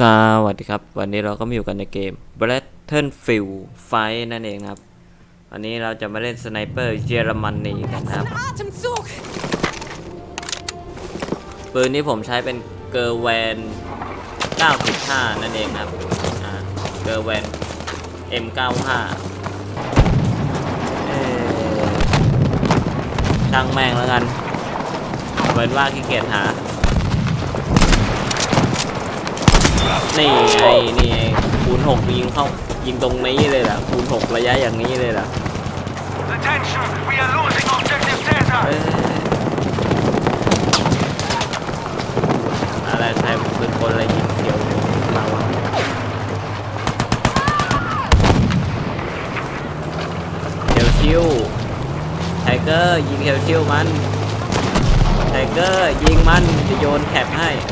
สวัสดีครับ วันนี้เราก็มาอยู่กันในเกม Battlefield 5นั่นเองนะครับ วันนี้เราจะมาเล่นสไนเปอร์เยอรมนีกันนะครับ Atemzug! ปืนที่ผมใช้เป็นเกอร์แวน 95 นั่นเองครับอ่าเกอร์แวน M95 เอ่อช่างแม่งแล้วกัน เหมือนว่าขี้เกียจหา นี่ไงนี่ไงคูณหกยิงเข้ายิงตรงนี้เลยล่ะคูณหกระยะอย่างนี้เลยล่ะ Attention! We are losing objective data! เอ้ยอะไรใครเป็นคนอะไรยิงเขียวมาวะเขียวชิวไทเกอร์ยิงเขียวชิวมันไทเกอร์ยิงมันจะโยนแคปให้แ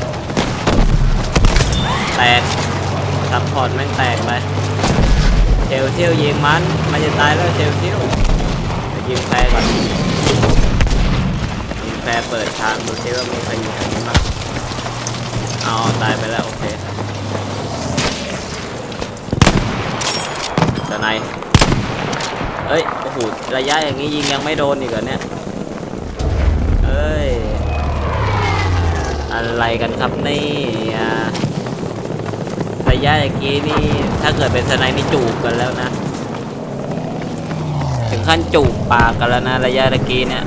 ตกซัพพอร์ตแม่งแตกไปเชลชิวยิงมันมันจะตายแล้วเชลชิวเดี๋ยวยิงแฟร์ก่อนยิงแฟร์เปิดทางดูซิว่ามีใครอยิงทางนี้บ้างเอาตายไปแล้วโอเคจะไหนเอ้ยโอ้โหระยะอย่างนี้ยิงยังไม่โดนอีกเหรอเนี่ยเอ้ยอะไรกันครับนี่อะระ ยะอย่างนี้นี่ ถ้าเกิดเป็นสไนนี่จูบกันแล้วนะ ถึงขั้นจูบปากกันแล้วนะระยะตะกี้เนี่ย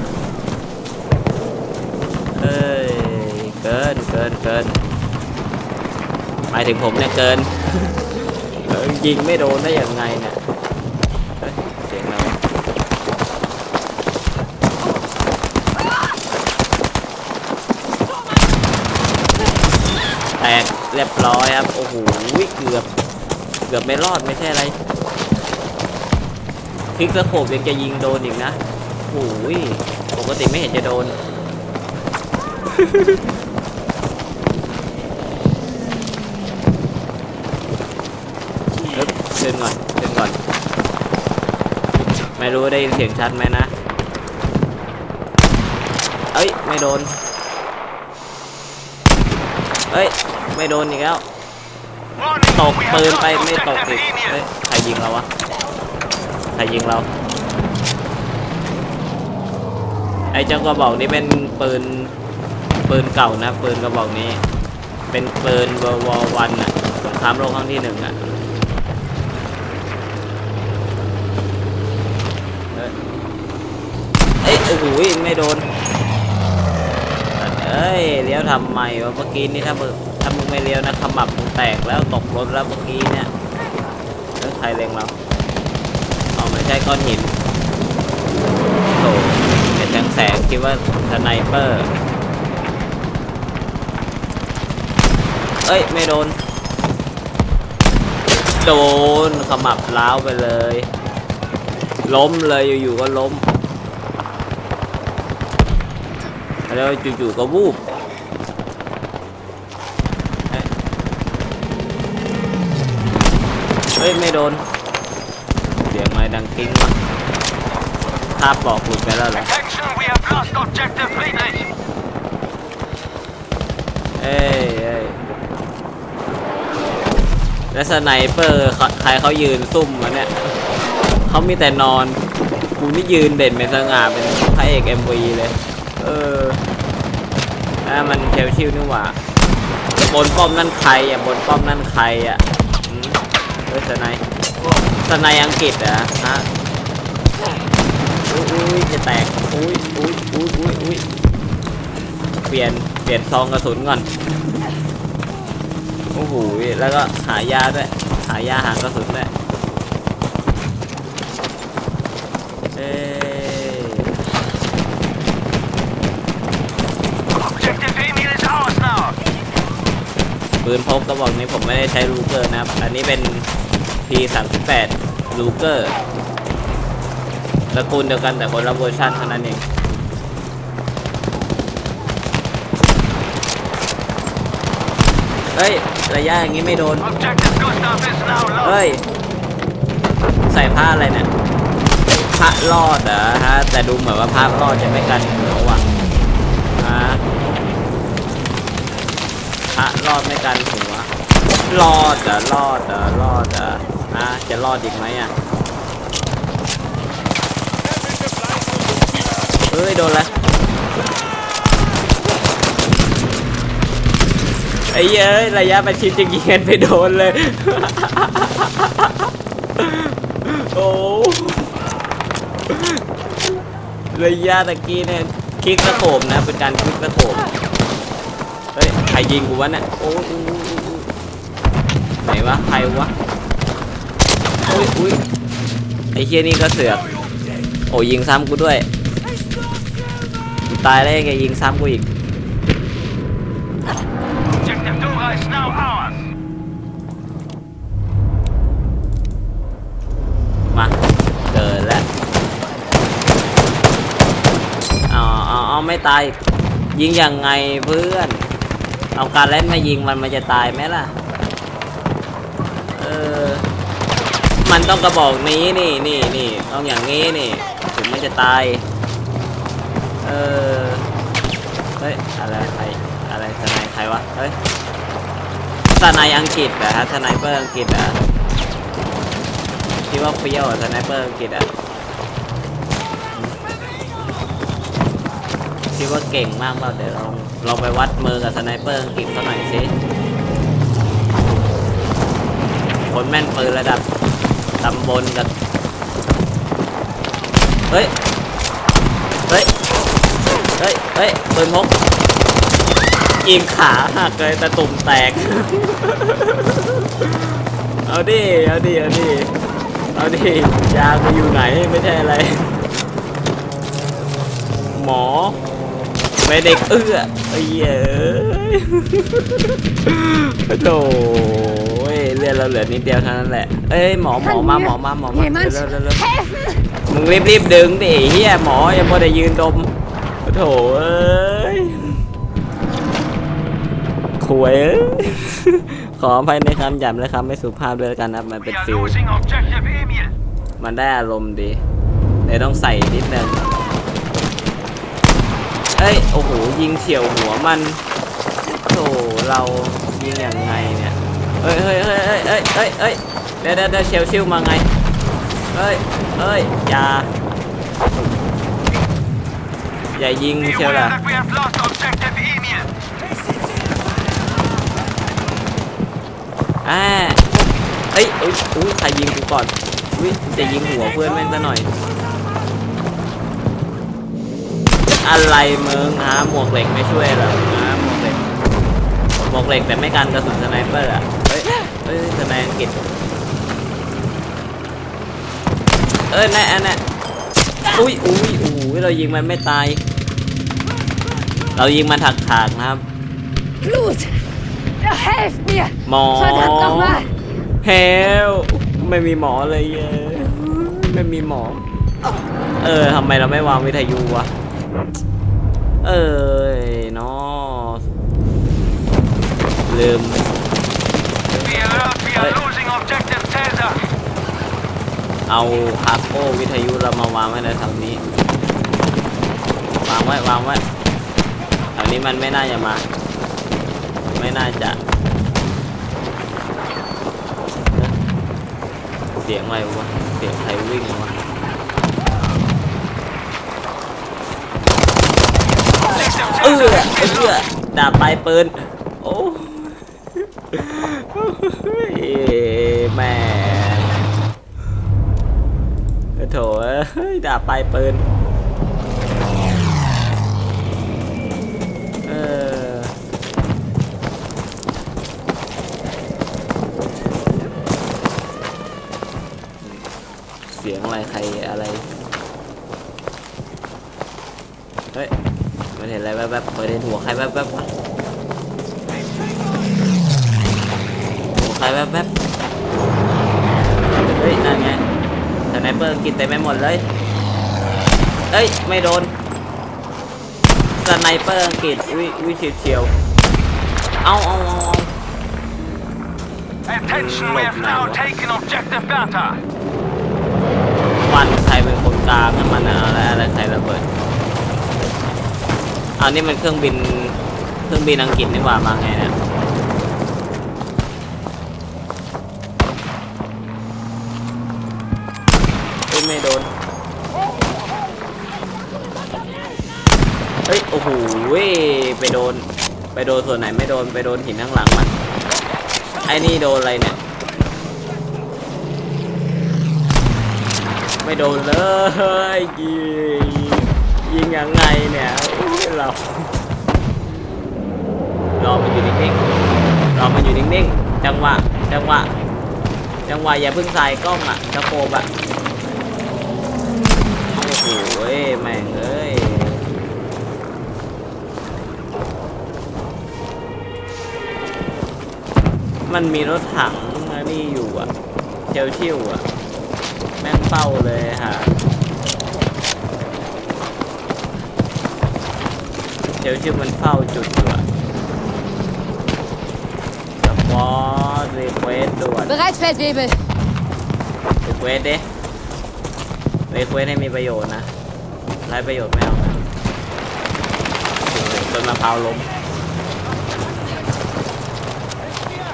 เอ้ยเกินเกินเกินหมายถึงผมเนี่ยเกินยิงไม่โดนได้ยังไงเนี่ยเฮ้ยเสียงอะไรวะแตก เรียบร้อยครับ โอ้โหเกือบ เกือบไม่รอดไม่ใช่อะไรคลิกสะโขบยังจะยิงโดนอีกนะโอ้โหปกติไม่เห็นจะโดนเอ๊บเดินก่อนเดินก่อน ไม่รู้ได้ยินเสียงชัดไหมนะ เอ้ย ไม่โดน เอ้ย ไม่โดนอีกแล้ว ตกปืนไปไม่ตกอีกเฮ้ยใครยิงเราวะใครยิงเรา ไอ้เจ้ากระบอกนี้เป็นปืนปืนเก่านะปืนกระบอกนี้ เป็นปืนวววันอะสงครามโลกครั้งที่หนึ่งอะเอ้ยเอ้โอ้โหไม่โดนเอ้ยเลี้ยวทำไมวะเมื่อกี้นี่ถ้ามึงถ้ามึง ไม่เลี้ยวนะขมับมึงแตกแล้วตกรถแล้วเมื่อกี้เนี่ยเอ้ยใครเล็งเราเอาไม่ใช่ก้อนหินโถเห็นแสงแสงคิดว่าสไนเปอร์เอ้ย ไม่โดน โดนขมับล้าวไปเลย ล้มเลยอยู่ๆก็ล้ม แล้วจู่ๆก็วูบ ฮ้ยไม่โดน เสียงไม้ดังกิ้งวะภาพบอกหลุดไปแล้วเหรอ Attention! We have lost objective Friedrich! เอ้ยเอ้ยแล้วสไนเปอร์เขาใครเขายืนซุ่มวะเนี่ยเขามีแต่นอนกูนี่ยืนเด่นเป็นสง่าเป็นพระเอกเอ็มวีเลย เอออ่ามันเชลชิวนี่หว่าบนป้อมนั่นใครอะบนป้อมนั่นใครอะอืมเฮ้ยสไนสไนอังกฤษเหรอะฮะอุ้ยจะแตกอุ้ยอุ้ยอุ้ยอุ้ยอุ้ยเปลี่ยนเปลี่ยนซองกระสุนก่อนโอ้โหแล้วก็หายาด้วยหายาหากระสุนด้วยเอ้ยปืนพกกระบอกนี้ผมไม่ได้ใช้ลูเกอร์นะครับ อันนี้เป็น P38 ลูเกอร์ตระกูลเดียวกันแต่คนละเวอร์ชันเท่านั้นเอง เฮ้ย ระยะอย่างนี้ไม่โดน Objective Gustav is now เฮ้ lost! ยใส่ผ้าอะไรเนี่ยผ้ารอดเหรอฮะ แต่ดูเหมือนว่าผ้ารอดจะไม่กันหัวว่ะฮะผ้ารอดไม่กันหัวรอดเหรอะรอดเหรอะรอดเหรอะ อะจะรอดอีกไหมอะเฮ้ยโดนแล้วไอ้เย้ยระยะประชิดจะยิงกันไปโดนเลย โอ้ระยะตะกี้เนี่ยคลิกตะโขบนะ เป็นการคลิกตะโขบเฮ้ย ใครยิงกูวะเนี่ยโอ้ยไหนวะ ใครวะ อุ้ยอุ้ยไอ้เฮียนี่ก็เสือกโอ้ยิงซ้ำกูด้วยกูตายได้ไงยิงซ้ำกูอีกมาเกิดแล้วอ๋ออ๋ออ๋อไม่ตายยิงยังไงเพื่อน เอาการเล่นมายิงมันมันจะตายไหมล่ะ เออ มันต้องกระบอกนี้นี่นี่นี่ต้องอย่างนี้นี่ ถึงมันจะตาย เออ เฮ้ย อะไรใครอะไรทนายใครวะ เฮ้ยทนายอังกฤษเหรอฮะทนายเปอร์อังกฤษเหรอคิดว่าเฟี้ยวอะสไนเปอร์อังกฤษอะคิดว่าเก่งมากเปล่าเดี๋ยวลองลองไปวัดมือกับสไนเปอร์อังกฤษเขาหน่อยสิคนแม่นปืนระดับ ตำบลกับเฮ้ย เฮ้ย เฮ้ย เฮ้ยปืนพกยิงขาหักเลยตะตุ่มแตก เอาดิ เอาดิ เอาดิ เอาดิ ยากูอยู่ไหนไม่ใช่อะไร หมอไม่เด็กเอื้อไอ้เหี้ยเอ้ยโถ่ ลือดเราเหลือนิดเดียวเท่านั้นแหละ เอ้ยหมอหมอมาหมอมาหมอมา Jemand เร็วเร็วเร็ว helfen! มึงรีบรีบดึงดิไอ้เฮียหมอยังไม่ได้ยืนดมโถ่เอ้ยขวยเอ้ยขออภัยในคำหยาบและคำไม่สุภาพด้วยแล้วกันนะมัน We เป็น are ฟิล losing objective Emil. มันได้อารมณ์ดีแต่ต้องใส่นิดนึงเอ้ย โอ้โห ยิงเฉียวหัวมันโถเรายิงยังไงเนี่ย เฮ้ยเฮ้ยเฮ้ยเฮ้ยเฮ้ยเฮ้ยเฮ้ยเดี๋ยวเดี๋ยวเดี๋ยวเชลชิวมาไง เฮ้ยเฮ้ยอย่า อย่ายิง Be เชียว aware ล่ะ that we have lost objective Emil. อ่าเอ้ยเอ้ยอุ้ยใครยิงกูก่อนอุ้ยจะยิงหัวเพื่อนแม่งซะหน่อย อะไรมึงฮะหมวกเหล็กไม่ช่วยเหรอฮะหมวกเหล็กหมวกเหล็กแต่ไม่กันกระสุนสไนเปอร์อะ เฮ้ยเฮ้ยสไนอังกฤษเอ้ยแน่แน่อุ้ยอุ้ยอุ้ยเรายิงมันไม่ตาย เรายิงมันถักถากๆนะครับ Blut! Ja, helft mir! หมอ Verdammt nochmal! เฮลไม่มีหมอเลยเย้ไม่มีหมอ เออทำไมเราไม่วางวิทยุวะ เอ้ยเนาะลืม Be alert, we are Hey. losing objective Caesar. เอาฮาร์โก้วิทยุเรามาวางไว้ในแถวนี้ วางไว้วางไว้แถวนี้มันไม่น่าจะมา ไม่น่าจะ เสียงอะไรวะ เสียงใครวิ่งวะ Objective เออ Caesar เอ is อ lost. ดาบปลายปืนโอ้ย แม่โถเอ้ยดาบปลายปืนเออเสียงอะไรใครอะไรเฮ้ยมันเห็นอะไรแวบๆเปิดเห็นหัวใครแวบๆ วะหัวใครแวบๆเฮ้ยนั่นไงสไนเปอร์กินเต็มไปหมดเลยเอ้ย ไม่โดนสไนเปอร์อังกฤษวิวิเฉียวเฉียวๆเอาเอาเอาเอา Attention, we have now taken objective Gata. วันใครเป็นคนกลางให้มันอะอะไรอะไรใครระเบิดเอานี่มันเครื่องบินเครื่องบินอังกฤษนี่หว่ามาไงเนี่ย โหไปโดน ไปโดนส่วนไหนไม่โดนไปโดนหินข้างหลังมันไอ้นี่โดนอะไรเนี่ย ไม่โดนเลยยิงยิงยังไงเนี่ยเรารอมันอยู่นิ่งๆรอมันอยู่นิ่งๆจังหวะจังหวะจังหวะอย่าเพิ่งใส่กล้องอะกระโปรงอะ มันมีรถถังอันนี่อยู่อะเชลชิวอะ แม่งเป้าเลยฮะเชลชิวมันเฝ้าจุดอยู่อะสปอร์ตรีเควสด่วน Bereitfeldwebel. รีเควสดิรีเควสให้มีประโยชน์นะไร้ประโยชน์ไม่เอานะโอ้โหต้นมะพร้าวล้ม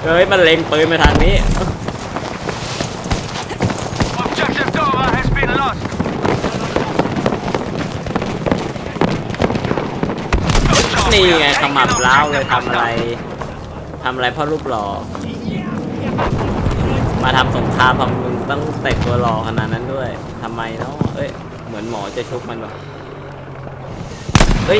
เฮ้ยมันเล็งปืนมาทางนี้ Objective Dora has been lost. นี่ไงขมับล้าวเลยทำอะไรทำอะไรเพ่อรูปหล่อ มาทำสงครามทำมึงต้องแต่งตัวหล่อขนาดนั้นด้วยทำไมเนาะเอ้ย เหมือนหมอจะชุบมันวะเฮ้ย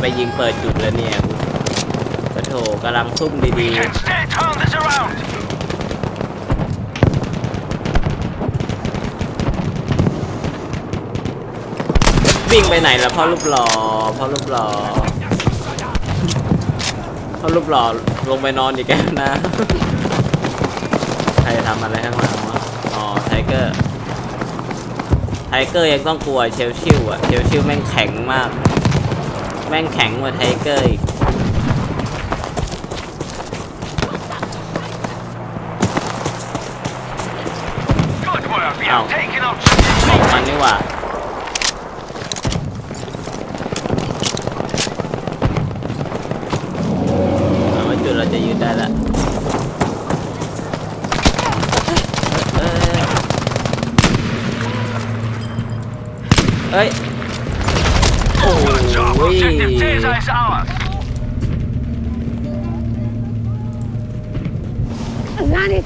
ไปยิงเปิดจุดแล้วเนี่ยกระโถกำลังซุ่มดี We can still turn this around. ๆวิ่งไปไหนล่ะพ่อรูปหล่อพ่อรูปหล่อพ่อรูปหล่อลงไปนอนอีกแล้วนะ ใครทำอะไรข้างหลังวะอ๋อไทเกอร์ไทเกอร์ยังต้องกลัวเชลชิวอะเชลชิวแม่งแข็งมาก แม่งแข็งกว่าไทเกอร์อีก Good work. We have Ow. taken ข objective อง C. มันนี่หว่าเอา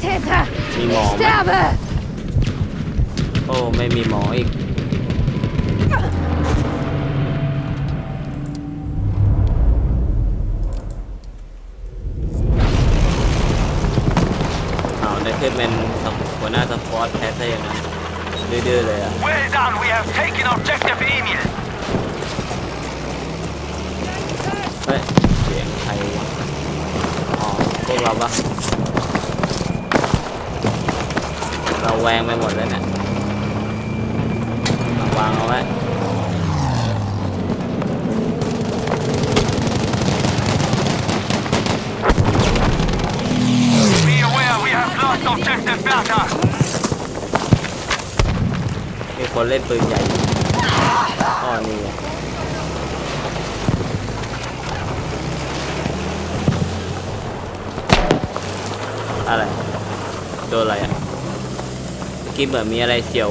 Sanitäter. Die Mom. Ich sterbe. โอ้ไม่มีหมออีก เอาได้ขึ้นเป็นหัวหน้าสปอร์ตแพทซะอย่างนั้นดื้อๆเลยอะ Well done. We have taken objective Emil. เฮ้ยเสียงใครวะอ๋อพวกเราปะ เราแวงไปหมดแล้วเนี่ยวางเอาไว้มีคนเล่นปืนใหญ่อ๋อนี่อะไร โดนอะไรอะ กี้เหมือนมีอะไรเฉียว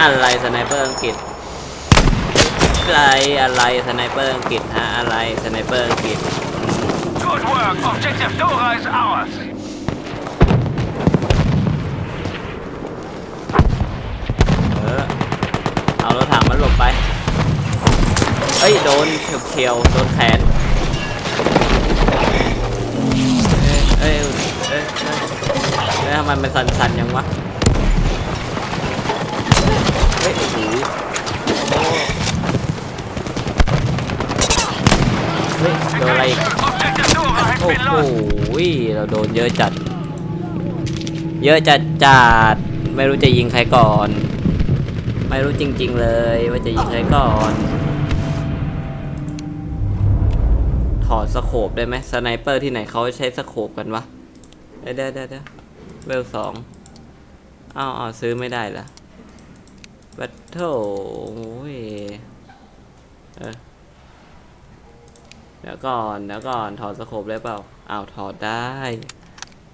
อะไรสไนเปอร์อังกฤษอะไรอะไรสไนเปอร์อังกฤษฮะอะไรสไนเปอร์อังกฤษ Good work. Objective Dora is ours. เออเอารถถังมันหลบไป เอ้ย โดนเขียวๆโดนแขน ทำไมมันสั่นๆยังวะ เฮ้ยโอ้โหเฮ้ยโดนอะไรอีกโอ้โหเราโดนเยอะจัด เยอะจัดจัด ไม่รู้จะยิงใครก่อน ไม่รู้จริง ๆ เลยว่าจะยิงใครก่อนถอดสโคบได้ไหมสไนเปอร์ที่ไหนเขาใช้สโคบกันวะเดี๋ยวเดี๋ยวเดี๋ยว เวเวลสองเอาวอ้าซื้อไม่ได้ละบัตโถโอ้ยเออเดี๋ยวก่อนเดี๋ยวก่อนถอดสโคปได้เปล่าเอาถอดได้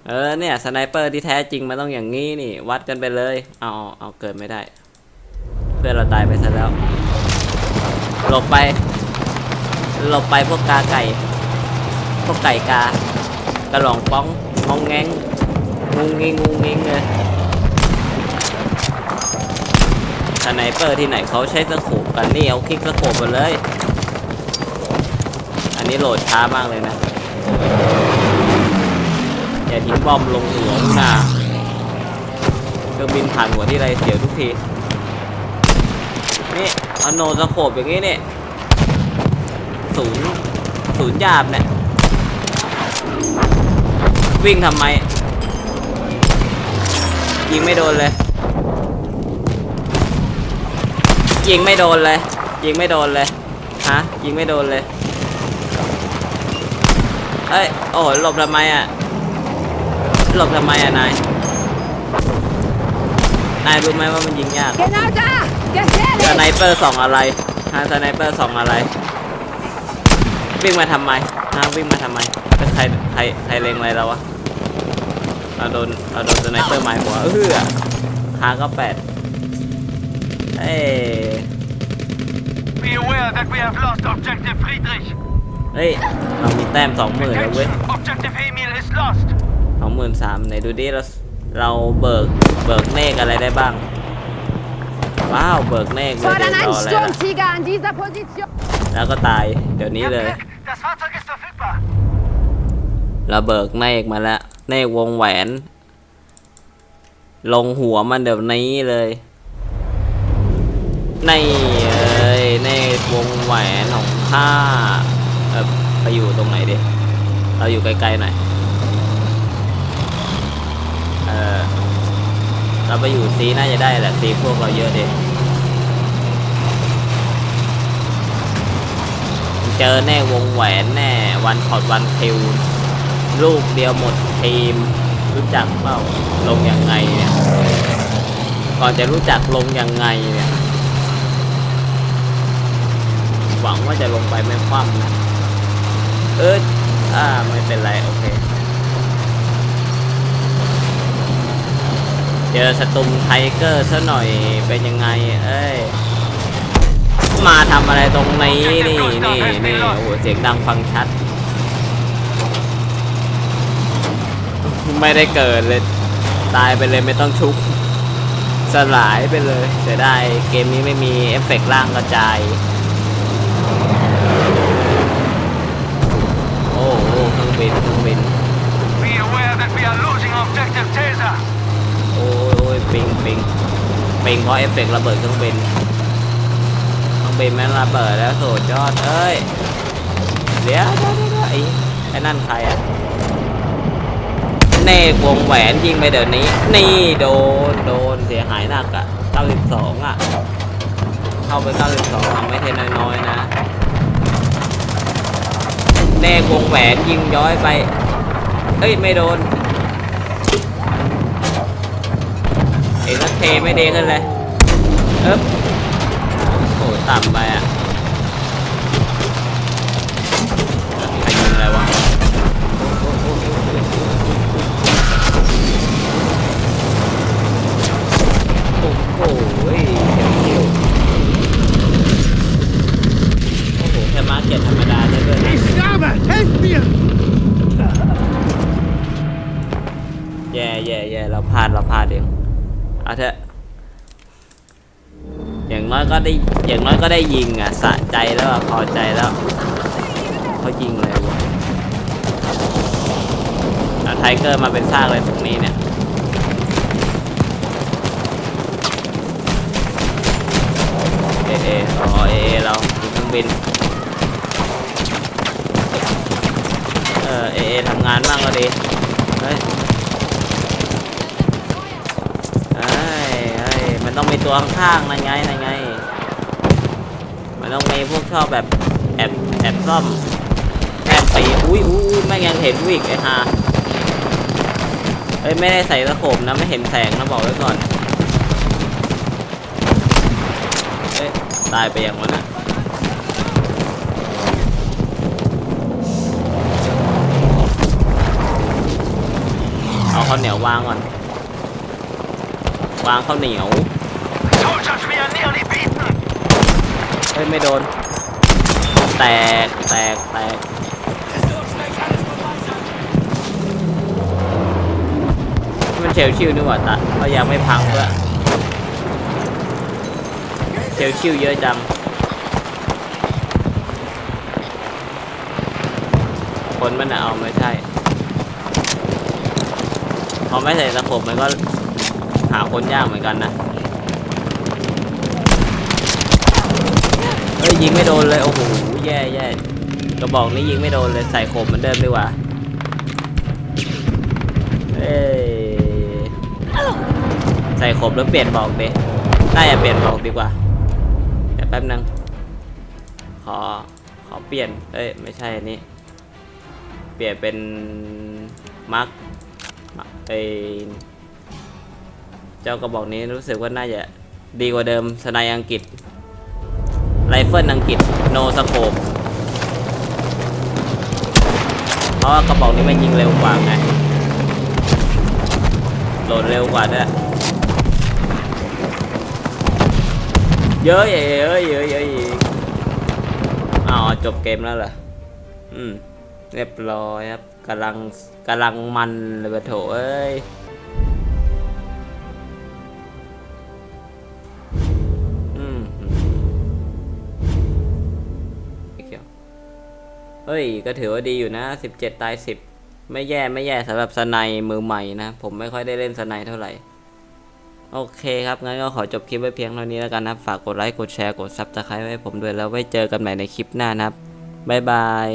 เออเนี่ยสไนเปอร์ที่แท้จริงมันต้องอย่างนี้นี่ วัดกันไปเลย เอาเอาเอาเกิดไม่ได้ เพื่อนเราตายไปซะแล้ว หลบไป หลบไปพวกกาไก่ พวกไก่กากระหล่องป้องงองแงง งุงงิงงุงงิงเลยสไนเปอร์ที่ไหนเขาใช้สโคปกันนี่เอาคลิกสโคปมาเลย อันนี้โหลดช้ามากเลยนะ อย่าทิ้งบอมลงหัวกูนะเครื่องบินผ่านหัวที่ไรเสียวทุกที นี่เอาโนสโคปอย่างนี้เนี่ยศูนย์ศูนย์หยาบเนี่ยวิ่งทำไม ยิงไม่โดนเลย ยิงไม่โดนเลย ยิงไม่โดนเลย ฮะ ยิงไม่โดนเลย เอ้ย โอ้โหหลบทำไมอะ หลบทำไมอะนาย นายรู้ไหมว่ามันยิงยาก Genau da! สไน Gefährlich! เปอร์สองอะไรฮะสไนเปอร์สองอะไร วิ่งมาทำไมฮะวิ่งมาทำไมเป็นใคร ใคร ใครเล็งอะไรเราวะ เราโดนเราโดนสไนเปอร์หมายหัวเออฮาก็แปดเอ้ย Be aware that we have lost objective Friedrich. เฮ้ย เรามีแต้มสองหมื่นแล้วเว้ย Attention, objective Emil is lost. สองหมื่นสามไหนดูดิเราเราเบิกเบิกเนกอะไรได้บ้าง ว้าว เบิกเนกเลย Fordern เดี๋ยวร einen ออะไรล่ะ Sturmtiger an dieser Position! แล้วก็ตาย เดี๋ยวนี้เลย Glück, das Fahrzeug ist verfügbar. เราเบิกเนกมาแล้วเนกวงแหวน ลงหัวมันเดี๋ยวนี้เลยในเอ้ยเนวงแหวนของข้าเออไปอยู่ตรงไหนดิ เราอยู่ไกลๆหน่อย เออเราไปอยู่ซีน่าจะได้แหละซีพวกเราเยอะดิเจอแน่วงแหวนแน่วันช็อตวันคิว ลูกเดียวหมดทีม รู้จักเปล่าลงยังไงเนี่ย ก่อนจะรู้จักลงยังไงเนี่ย หวังว่าจะลงไปไม่คว่ำนะ เอออ่าไม่เป็นไร โอเค เจอสตุมไทเกอร์ซะหน่อยเป็นยังไง เอ้ยมาทำอะไรตรงนี้นี่นี่นี่โอ้โหเสียงดังฟังชัด ไม่ได้เกิดเลย ตายไปเลยไม่ต้องชุบสลายไปเลยเสียดายเกมนี้ไม่มีเอฟเฟกต์ล่างกระจาย โอ้โหเครื่องบินเครื่องบิน Be aware that we are losing objective Taser. โอ้ยโอ้ยปิงปิงปิงเพราะเอฟเฟกต์ระเบิดเครื่องบินเครื่องบินแม่งระเบิดแล้วโสดยอดเอ้ยเดี๋ยวเดี๋ยวเดี๋ยวเดี๋ยวไอ้ไอ้นั่นใครอะ เนกวงแหวนยิงไปเดี๋ยวนี้ นี่โดนโดนเสียหายหนักอะ92อะเข้าไป 92ทำไม่เทน้อยๆนะ เนกวงแหวนยิงย้อยไปเอ้ย ไม่โดน เอ็กเทไม่เด้งขึ้นเลยเอ๊บโอ้ต่ำไปอะ อ้โหแค่มาร์เก็ตธรรมดาได้ด้วยนะ sterbe! Helft mir! แย่แย่แย่เราพลาดเราพลาดเองเอาเถอะอย่างน้อยก็ได้อย่างน้อยก็ได้ยิงอะสะใจแล้วอะพอใจแล้วเขายิงเลยวะอะไทเกอร์มาเป็นซากเลยตรงนี้เนี่ยเอเออ๋อเอเอเราอยู่เครื่องบิน เอเอเอทำงานบ้างก็ดีเฮ้ยเอ้ยเอ้ยมันต้องมีตัวข้างๆนั่นไงนั่นไง มันต้องมีพวกชอบแบบแอบแอบซ่อมแอบตีอุ้ยอุ้ยอุ้ยแม่งยังเห็นวิกไอ้ห่าเอ้ยไม่ได้ใส่ตะโขบนะไม่เห็นแสงนะบอกไว้ก่อนเอ้ยตายไปอย่างวะนะ ข้าวเหนียววางก่อน วางข้าวเหนียวเฮ้ยไม่โดน แตกแตกแตกมันเชลชิวนี่หว่าตะก็ยังไม่พังด้วยเชลชิวเยอะจังคนมันเอาไม่ใช่ พอไม่ใส่ตะขบมันก็หาคนยากเหมือนกันนะเฮ้ยยิงไม่โดนเลยโอ้โหแย่แย่กระบอกนี้ยิงไม่โดนเลยใส่ขมเหมือนเดิมดีกว่า เอ้ยใส่ขมแล้วเปลี่ยนบอกดิน่าจะเปลี่ยนบอกดีกว่าเดี๋ยวแป๊บนึงขอขอเปลี่ยน เอ้ยไม่ใช่อันนี้ เปลี่ยนเป็นมาร์ก ไอเจ้ากระบอกนี้รู้สึกว่าน่าจะดีกว่าเดิมสไนอังกฤษไรเฟิลอังกฤษโนสโคปเพราะว่ากระบอกนี้มันยิงเร็วกว่าไงโหลดเร็วกว่าด้วยเยอะเยอะเยอะเยอะเยอะอ้าวจบเกมแล้วเหรออืมเรียบร้อยครับ กำลังกำลังมันเลยปะโถเอ้ยอืมเกียวเฮ้ย ก็ถือว่าดีอยู่นะ 17 ตาย 10 ไม่แย่ไม่แย่สำหรับสไนมือใหม่นะ ผมไม่ค่อยได้เล่นสไนเท่าไหร่ โอเคครับ งั้นก็ขอจบคลิปไว้เพียงเท่านี้แล้วกันนะ ฝากกดไลค์ กดแชร์ กดซับสไครต์ไว้ผมด้วยแล้วไว้เจอกันใหม่ในคลิปหน้านะครับ บ๊ายบาย